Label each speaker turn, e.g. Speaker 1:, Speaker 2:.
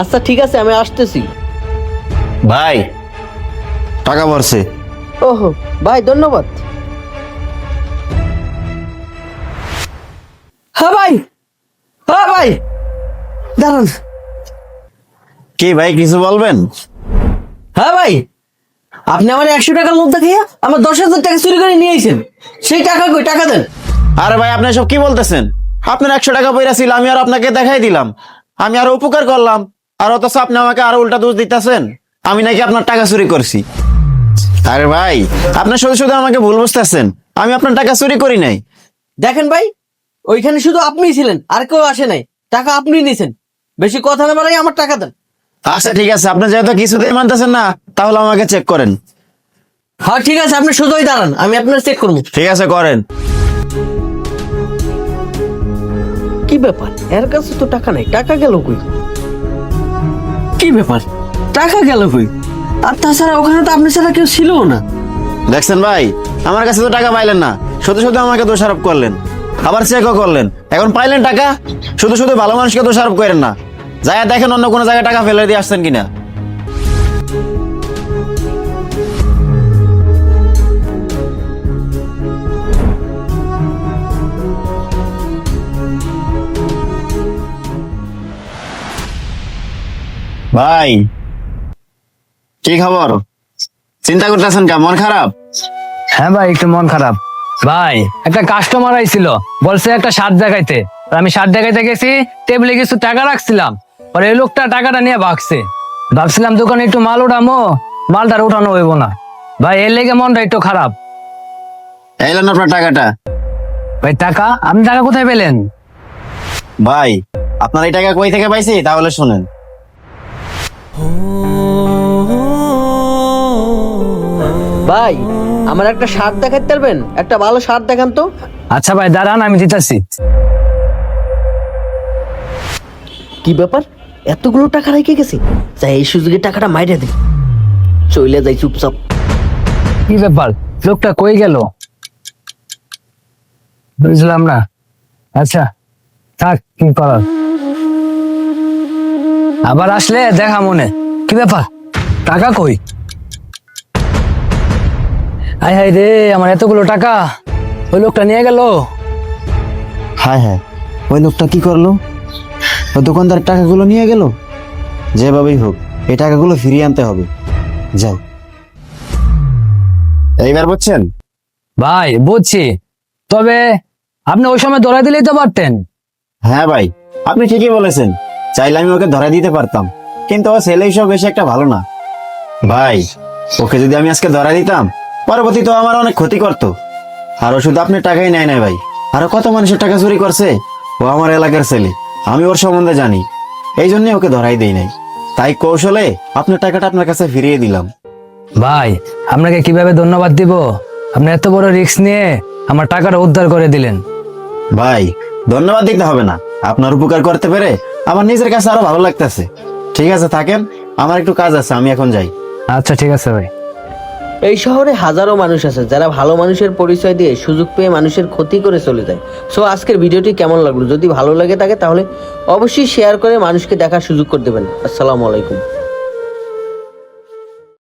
Speaker 1: আচ্ছা ঠিক আছে আমি আসতেছি।
Speaker 2: ভাই। টাকা পড়ছে
Speaker 1: ওহো ভাই ধন্যবাদ। হ্যাঁ ভাই। হ্যাঁ ভাই। দাঁড়ান।
Speaker 2: কি ভাই কিছু বলবেন?
Speaker 1: হ্যাঁ ভাই। আপনি আমার একশো টাকার লোভ দেখাইয়া আমার দশ হাজার টাকা চুরি করে নিয়ে আইছেন। সেই টাকা কই? টাকা দেন।
Speaker 2: আরে ভাই আপনি সব কি বলতেছেন? আপনার একশো টাকা পয়রা ছিল আমি আর আপনাকে দেখাই দিলাম। আমি আরও উপকার করলাম। আর অথচ আপনি আমাকে আরও উল্টা দোষ দিতেছেন। আমি নাকি আপনার টাকা চুরি করছি। আরে ভাই, আপনি শুধু শুধু আমাকে ভুল বুঝতেছেন। আমি আপনার টাকা চুরি করি নাই।
Speaker 1: দেখেন ভাই, ওইখানে শুধু আপনিই ছিলেন, আর কেউ আসে নাই। টাকা আপনি নিয়েছেন বেশি কথা না বাড়াই আমার টাকা দেন।
Speaker 2: আচ্ছা ঠিক আছে। আপনি যেহেতু কিছুতেই মানতেছেন না, তাহলে আমাকে চেক করেন।
Speaker 1: হ্যাঁ ঠিক আছে। আপনি শুধুই দাঁড়ান। আমি আপনার চেক করব।
Speaker 2: ঠিক আছে, করেন।
Speaker 1: কি ব্যাপার? এর কাছে তো টাকা নাই। টাকা গেল কই? কি ব্যাপার, টাকা গেল কই? আর তাছাড়া ওখানে তো আপনি ছাড়া কেউ ছিল না।
Speaker 2: দেখছেন ভাই, আমার কাছে তো টাকা পাইলেন না, শুধু শুধু আমাকে দোষারোপ করলেন। আবার চেকও করলেন, এখন পাইলেন টাকা? শুধু শুধু ভালো মানুষকে দোষারোপ করেন না। যাই দেখেন অন্য কোনো জায়গায় টাকা ফেলে দিয়ে আসছেন কিনা। ভাই কি খবর? চিন্তা করতেছেন কা মন খারাপ?
Speaker 3: হ্যাঁ ভাই একটু মন খারাপ। ভাই একটা কাস্টমার আইছিল বলছে একটা শার্ট দেখাইতে। আর আমি শার্ট দেখাইতে গেছি টেবিলে কিছু টাকা রাখছিলাম। আর এই লোকটা টাকাটা নিয়ে ভাগছে। ভাবছিলাম দোকানে একটু মাল উঠামো মালটার উঠানো হইব না। ভাই এর লেগে মনটা একটু খারাপ।
Speaker 2: এলেন আপনার টাকাটা।
Speaker 3: ভাই টাকা? আপনি টাকা কোথায় পেলেন?
Speaker 2: ভাই আপনার এই টাকা কই থেকে পাইছি? তাহলে শুনেন।
Speaker 1: ভাই আমার একটা শার্ট দেখাতে পারবেন? একটা ভালো শার্ট দেখান তো।
Speaker 3: আচ্ছা ভাই দাঁড়ান আমি দিতেছি।
Speaker 1: কি ব্যাপার? এতগুলো টাকা রেখে গেছে? যাই এই সুযোগে টাকাটা মাইরে দে চলে যাই চুপচাপ।
Speaker 3: কি ব্যাপার? লোকটা কই গেল? বুঝলাম না। আচ্ছা থাক কি করার? আবার আসলে দেখা মনে। কি ব্যাপার? টাকা কই? আয় হায় রে আমার এতগুলো টাকা। ওই লোকটা নিয়ে গেল।
Speaker 2: হ্যাঁ হ্যাঁ ওই লোকটা কি করল? ওই দোকানদার টাকাগুলো নিয়ে গেল? যেভাবেই হোক এই টাকাগুলো ফিরিয়ে আনতে হবে। যাই এইবার বুঝছেন?
Speaker 3: ভাই বুঝছি। তবে আপনি ওই সময় ধরে দিলেই তো পারতেন।
Speaker 2: হ্যাঁ ভাই আপনি ঠিকই বলেছেন। চাইলে আমি ওকে ধরে দিতে পারতাম। কিন্তু ও ছেলে হিসেবে বেশি একটা ভালো না। ভাই ওকে যদি আমি আজকে ধরা দিতাম পরবর্তীতে ও আমার অনেক ক্ষতি করতো। আর ও শুধু আপনি টাকাই নেয় না ভাই। আরও কত মানুষের টাকা চুরি করছে? ও আমার এলাকার ছেলে। আমি ওর সম্বন্ধে জানি। এই জন্যই ওকে ধরাই দেই নাই। তাই কৌশলে আপনার টাকাটা আপনার কাছে ফিরিয়ে দিলাম।
Speaker 3: ভাই আপনাকে কীভাবে ধন্যবাদ দিব? আপনি এত বড় রিস্ক নিয়ে আমার টাকাটা উদ্ধার করে দিলেন।
Speaker 2: ভাই ধন্যবাদ দিতে হবে না। আপনার উপকার করতে পেরে আমার নিজের কাছে আরও ভালো লাগতেছে। ঠিক আছে থাকেন আমার একটু কাজ আছে আমি এখন যাই।
Speaker 3: আচ্ছা ঠিক আছে ভাই।
Speaker 1: এই শহরে হাজারো মানুষ আছে যারা ভালো মানুষের পরিচয় দিয়ে সুযোগ পেয়ে মানুষের ক্ষতি করে চলে যায়। সো আজকের ভিডিওটি কেমন লাগল? যদি ভালো লাগে থাকে তাহলে অবশ্যই শেয়ার করে মানুষকে দেখার সুযোগ করে দেবেন। আসসালামু আলাইকুম।